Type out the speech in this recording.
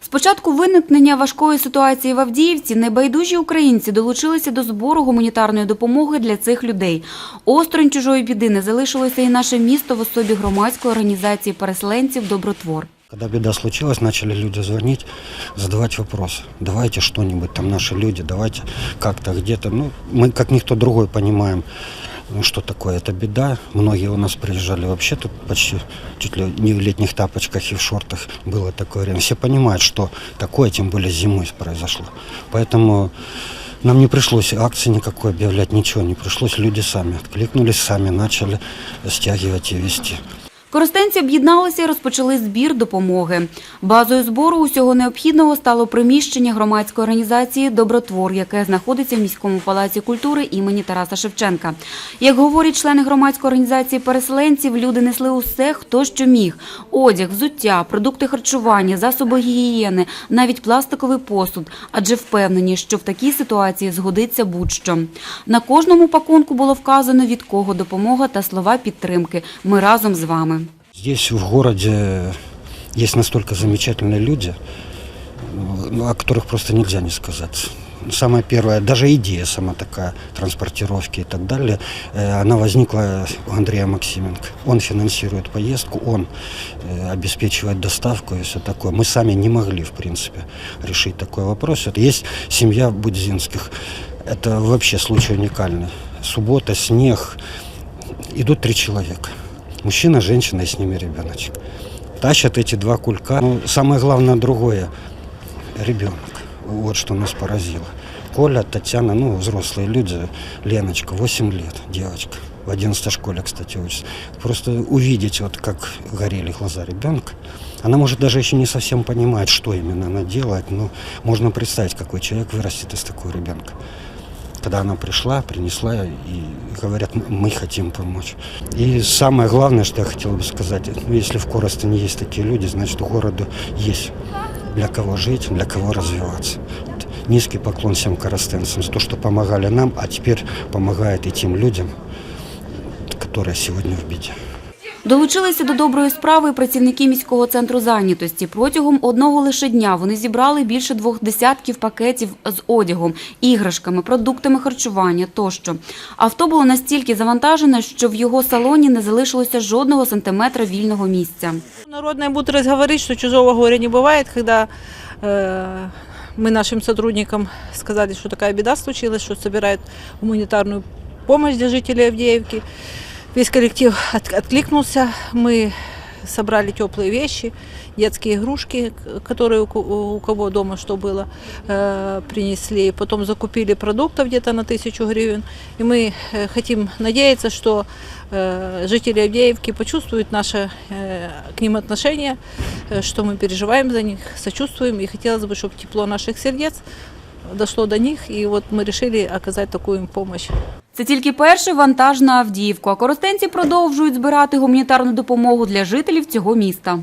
З початку виникнення важкої ситуації в Авдіївці небайдужі українці долучилися до збору гуманітарної допомоги для цих людей. Осторонь чужої біди не залишилося і наше місто в особі громадської організації переселенців Добротвор. Когда беда случилась, начали люди звонить, задавать вопросы. Давайте что-нибудь, там наши люди, давайте как-то где-то. Ну, мы, как никто другой, понимаем, ну, что такое эта беда. Многие у нас приезжали вообще тут почти чуть ли не в летних тапочках и в шортах. Было такое время. Все понимают, что такое, тем более зимой произошло. Поэтому нам не пришлось акции никакой объявлять, ничего не пришлось. Люди сами откликнулись, сами начали стягивать и вести. Коростенці об'єдналися і розпочали збір допомоги. Базою збору усього необхідного стало приміщення громадської організації Добротвор, яке знаходиться в міському палаці культури імені Тараса Шевченка. Як говорять члени громадської організації переселенців, люди несли усе, хто що міг: одяг, взуття, продукти харчування, засоби гігієни, навіть пластиковий посуд, адже впевнені, що в такій ситуації згодиться будь-що. На кожному пакунку було вказано від кого допомога та слова підтримки. Ми разом з вами. Здесь в городе есть настолько замечательные люди, ну, о которых просто нельзя не сказать. Самая первая, даже идея сама такая, транспортировки и так далее, э, она возникла у Андрея Максименко. Он финансирует поездку, он э, обеспечивает доставку и все такое. Мы сами не могли, в принципе, решить такой вопрос. Это есть семья Будзинских. Это вообще случай уникальный. Суббота, снег. Идут три человека. Мужчина, женщина и с ними ребеночек. Тащат эти два кулька. Ну, самое главное другое. Ребенок. Вот что нас поразило. Коля, Татьяна, ну, взрослые люди. Леночка, 8 лет, девочка. В 11 школе, кстати, учится. Просто увидеть, вот как горели глаза ребенка. Она, может, даже еще не совсем понимает, что именно она делает, но можно представить, какой человек вырастет из такого ребенка. Когда она пришла, принесла и говорят, мы хотим помочь. И самое главное, что я хотел бы сказать, ну, если в Коростене есть такие люди, значит, у города есть для кого жить, для кого развиваться. Низкий поклон всем коростенцам за то, что помогали нам, а теперь помогает и тем людям, которые сегодня в беде. Долучилися до доброї справи і працівники міського центру зайнятості. Протягом одного лише дня вони зібрали більше двох десятків пакетів з одягом, іграшками, продуктами харчування тощо. Авто було настільки завантажене, що в його салоні не залишилося жодного сантиметра вільного місця. Народная мудрость говорит, что чужого горя не бывает, когда э, мы нашим сотрудникам сказали, что такая беда случилась, что собирают гуманитарную помощь для жителей Авдеевки. Весь коллектив от- откликнулся, мы собрали теплые вещи, детские игрушки, к- которые у ко- у кого дома что было, э, принесли. Потом закупили продуктов где-то на тысячу гривен. И мы э, хотим надеяться, что э, жители Авдеевки почувствуют наше э, к ним отношение, э, что мы переживаем за них, сочувствуем. И хотелось бы, чтобы тепло наших сердец дошло до них. И вот мы решили оказать такую им помощь. Це тільки перший вантаж на Авдіївку, коростенці продовжують збирати гуманітарну допомогу для жителів цього міста.